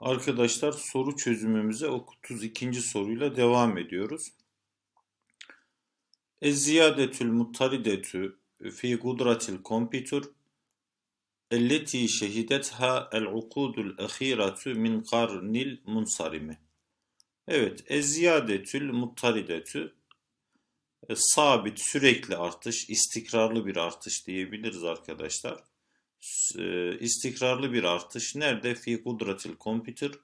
Arkadaşlar soru çözümümüze 32. soruyla devam ediyoruz. Ez-ziyadetül muttaridetü fi kudratil kompütür elleti şehidetha el-ukudul ahiratü min karnil munsarimi. Evet, ez-ziyadetül muttaridetü e, sabit, sürekli artış, istikrarlı bir artış diyebiliriz arkadaşlar. E, istikrarlı bir artış nerede? Fi kudratil kompütür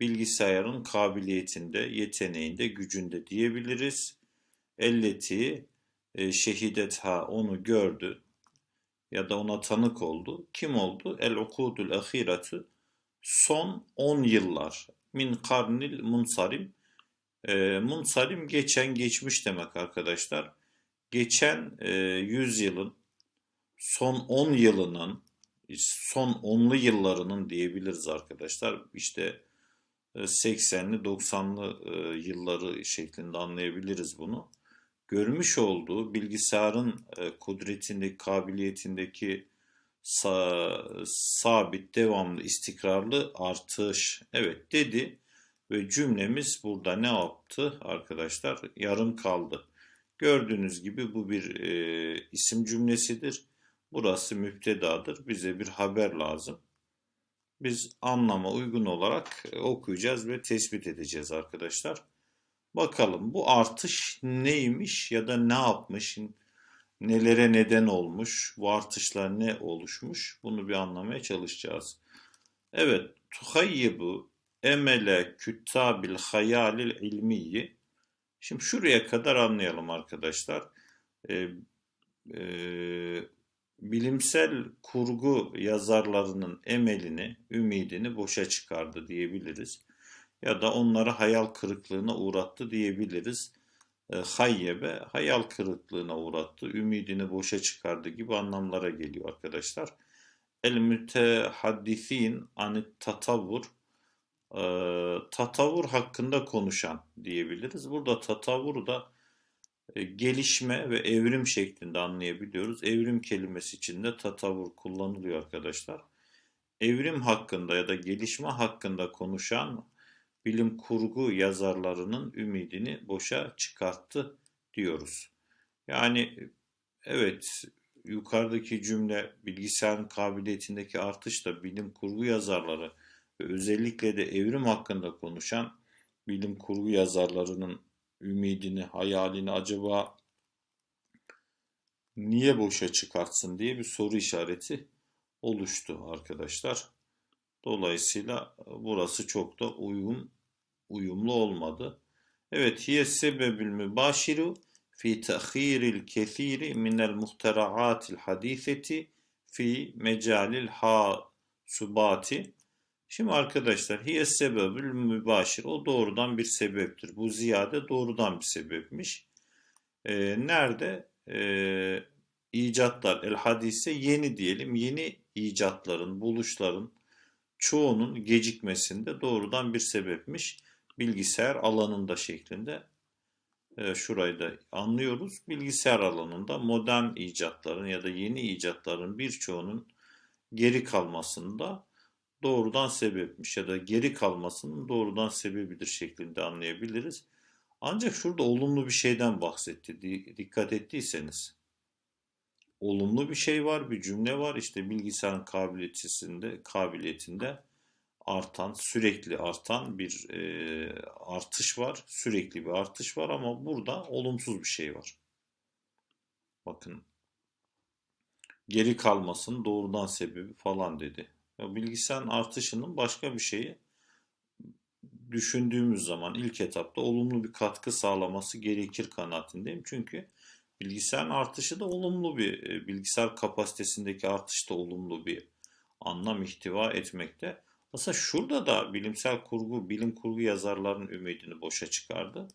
bilgisayarın kabiliyetinde, yeteneğinde, gücünde diyebiliriz. Elleti e, şehidetha onu gördü ya da ona tanık oldu. Kim oldu? El ukudul ahiratü son 10 yıllar min karnil munsarim e, munsarim geçen geçmiş demek arkadaşlar. Geçen e, 100 yılın son 10 yılının son 10'lu yıllarının diyebiliriz arkadaşlar. İşte e, 80'li 90'lı e, yılları şeklinde anlayabiliriz bunu. Görmüş olduğu bilgisayarın e, kudretindeki, kabiliyetindeki sa- sabit, devamlı, istikrarlı artış. Evet dedi ve cümlemiz burada ne yaptı arkadaşlar? Yarım kaldı. Gördüğünüz gibi bu bir e, isim cümlesidir. Burası müptedadır. Bize bir haber lazım. Biz anlama uygun olarak e, okuyacağız ve tespit edeceğiz arkadaşlar. Bakalım bu artış neymiş ya da ne yapmış, nelere neden olmuş, bu artışlar ne oluşmuş bunu bir anlamaya çalışacağız. Evet, tuhayyibu emele küttabil hayalil ilmiyi. Şimdi şuraya kadar anlayalım arkadaşlar. Ee, e, bilimsel kurgu yazarlarının emelini, ümidini boşa çıkardı diyebiliriz. Ya da onları hayal kırıklığına uğrattı diyebiliriz. E, hayyebe, hayal kırıklığına uğrattı, ümidini boşa çıkardı gibi anlamlara geliyor arkadaşlar. El mütehaddisin anit tatavvur, e, tatavvur hakkında konuşan diyebiliriz. Burada tatavvuru da gelişme ve evrim şeklinde anlayabiliyoruz. Evrim kelimesi içinde tatavvur kullanılıyor arkadaşlar. Evrim hakkında ya da gelişme hakkında konuşan bilim kurgu yazarlarının ümidini boşa çıkarttı diyoruz. Yani evet yukarıdaki cümle bilgisayarın kabiliyetindeki artışla bilim kurgu yazarları ve özellikle de evrim hakkında konuşan bilim kurgu yazarlarının ümidini, hayalini acaba niye boşa çıkartsın diye bir soru işareti oluştu arkadaşlar. Dolayısıyla burası çok da uygun, uyumlu olmadı. Evet, hiye sebebül mübaşiru fi tehiril kethiri minel muhteraatil hadiseti fi mecalil hasubati. Şimdi arkadaşlar hiye sebebül mübaşir o doğrudan bir sebeptir. Bu ziyade doğrudan bir sebepmiş. Ee, nerede? Ee, icatlar el hadise yeni diyelim. Yeni icatların, buluşların çoğunun gecikmesinde doğrudan bir sebepmiş. Bilgisayar alanında şeklinde. Ee, şurayı da anlıyoruz. Bilgisayar alanında modern icatların ya da yeni icatların birçoğunun geri kalmasında doğrudan sebepmiş ya da geri kalmasının doğrudan sebebidir şeklinde anlayabiliriz. Ancak şurada olumlu bir şeyden bahsetti. Dikkat ettiyseniz. Olumlu bir şey var, bir cümle var. İşte bilgisayarın kabiliyetinde, kabiliyetinde artan, sürekli artan bir e, artış var. Sürekli bir artış var ama burada olumsuz bir şey var. Bakın geri kalmasının doğrudan sebebi falan dedi. Ya bilgisayarın artışının başka bir şeyi düşündüğümüz zaman ilk etapta olumlu bir katkı sağlaması gerekir kanaatindeyim. Çünkü bilgisayarın artışı da olumlu bir, e, bilgisayar kapasitesindeki artış da olumlu bir anlam ihtiva etmekte. Aslında şurada da bilimsel kurgu, bilim kurgu yazarlarının ümidini boşa çıkardı.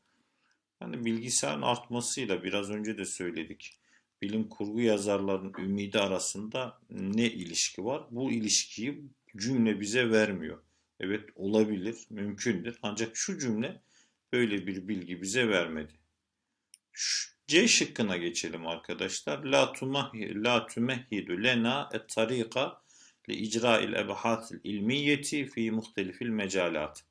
Yani bilgisayarın artmasıyla biraz önce de söyledik bilim kurgu yazarların ümidi arasında ne ilişki var? Bu ilişkiyi cümle bize vermiyor. Evet olabilir, mümkündür. Ancak şu cümle böyle bir bilgi bize vermedi. Şu C şıkkına geçelim arkadaşlar. La tumahi la tumehhidu lena et tarika li icra'il ebahatil ilmiyeti fi muhtelifil mecalat.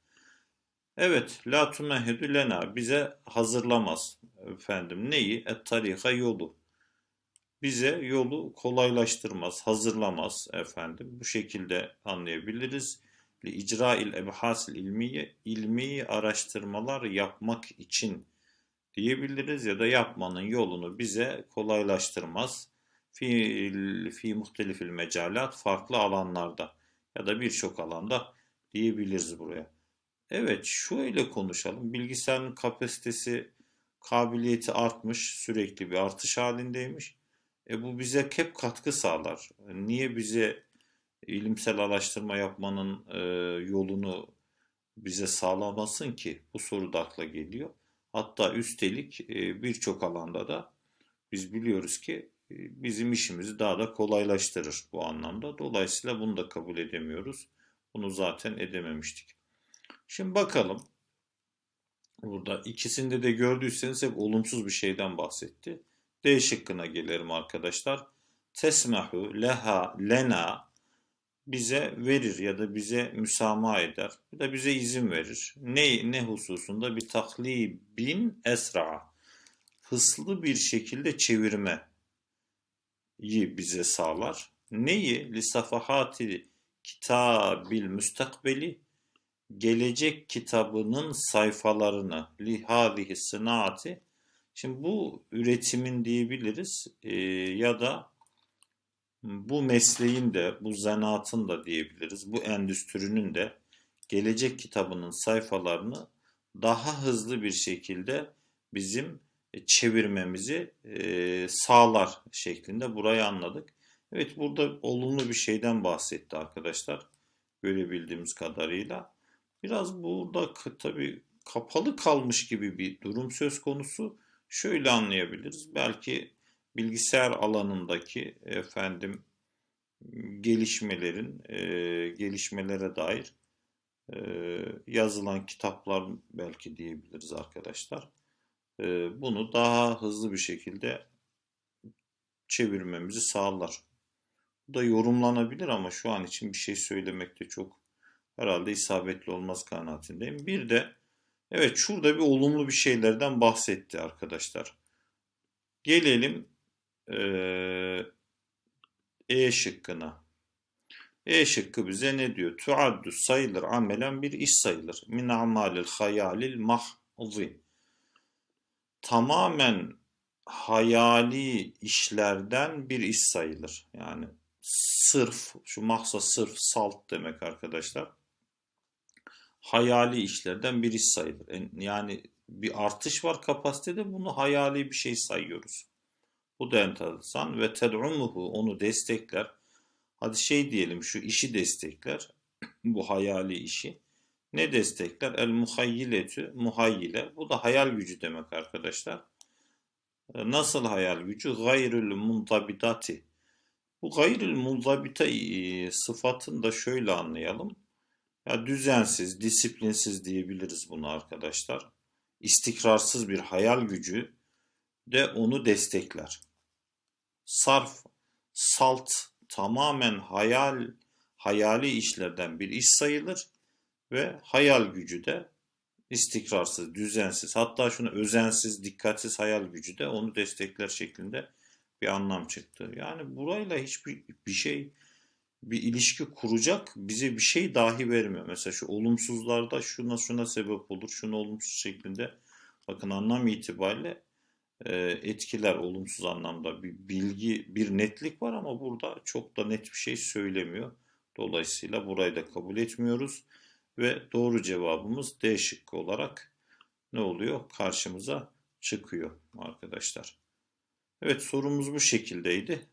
Evet, la tumehhidu lena bize hazırlamaz efendim neyi? Et tarika yolu. Bize yolu kolaylaştırmaz, hazırlamaz efendim. Bu şekilde anlayabiliriz. Li icra'il ebhasil ilmiye ilmi araştırmalar yapmak için diyebiliriz ya da yapmanın yolunu bize kolaylaştırmaz. Fi, fi muhtelifil mecalat farklı alanlarda ya da birçok alanda diyebiliriz buraya. Evet, şöyle konuşalım. Bilgisayarın kapasitesi, kabiliyeti artmış, sürekli bir artış halindeymiş. E bu bize hep katkı sağlar. Niye bize ilimsel araştırma yapmanın e, yolunu bize sağlamasın ki? Bu soru da akla geliyor. Hatta üstelik e, birçok alanda da biz biliyoruz ki e, bizim işimizi daha da kolaylaştırır bu anlamda. Dolayısıyla bunu da kabul edemiyoruz. Bunu zaten edememiştik. Şimdi bakalım. Burada ikisinde de gördüyseniz hep olumsuz bir şeyden bahsetti. D şıkkına gelelim arkadaşlar. Tesmehu leha lena bize verir ya da bize müsamaha eder ya da bize izin verir. Ne ne hususunda bir taklibin esra hızlı bir şekilde çevirme bize sağlar. Neyi? Li safahati kitabil müstakbeli gelecek kitabının sayfalarını li hadihi sınaati şimdi bu üretimin diyebiliriz e, ya da bu mesleğin de bu zanaatın da diyebiliriz bu endüstrinin de gelecek kitabının sayfalarını daha hızlı bir şekilde bizim çevirmemizi e, sağlar şeklinde burayı anladık. Evet burada olumlu bir şeyden bahsetti arkadaşlar görebildiğimiz kadarıyla. Biraz burada tabii kapalı kalmış gibi bir durum söz konusu. Şöyle anlayabiliriz. Belki bilgisayar alanındaki efendim gelişmelerin e, gelişmelere dair e, yazılan kitaplar belki diyebiliriz arkadaşlar. E, bunu daha hızlı bir şekilde çevirmemizi sağlar. Bu da yorumlanabilir ama şu an için bir şey söylemekte çok herhalde isabetli olmaz kanaatindeyim. Bir de evet şurada bir olumlu bir şeylerden bahsetti arkadaşlar. Gelelim E şıkkına. E şıkkı bize ne diyor? Tuaddu sayılır amelen bir iş sayılır. Min amalil hayalil mahzi. Tamamen hayali işlerden bir iş sayılır. Yani sırf, şu mahsa sırf salt demek arkadaşlar hayali işlerden biri sayılır. Yani bir artış var kapasitede bunu hayali bir şey sayıyoruz. Bu da enteresan ve ted'umuhu onu destekler. Hadi şey diyelim şu işi destekler. bu hayali işi. Ne destekler? El muhayyiletü muhayyile. Bu da hayal gücü demek arkadaşlar. E, nasıl hayal gücü? Gayrül muntabitati. Bu gayrül muntabita e, sıfatını da şöyle anlayalım. Ya düzensiz, disiplinsiz diyebiliriz bunu arkadaşlar. İstikrarsız bir hayal gücü de onu destekler. Sarf, salt tamamen hayal hayali işlerden bir iş sayılır ve hayal gücü de istikrarsız, düzensiz, hatta şunu özensiz, dikkatsiz hayal gücü de onu destekler şeklinde bir anlam çıktı. Yani burayla hiçbir bir şey bir ilişki kuracak bize bir şey dahi vermiyor. Mesela şu olumsuzlarda şuna şuna sebep olur, şunu olumsuz şeklinde bakın anlam itibariyle e, etkiler olumsuz anlamda bir bilgi, bir netlik var ama burada çok da net bir şey söylemiyor. Dolayısıyla burayı da kabul etmiyoruz ve doğru cevabımız D şıkkı olarak ne oluyor? Karşımıza çıkıyor arkadaşlar. Evet sorumuz bu şekildeydi.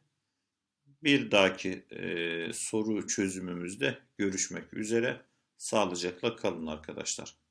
Bir dahaki e, soru çözümümüzde görüşmek üzere. Sağlıcakla kalın arkadaşlar.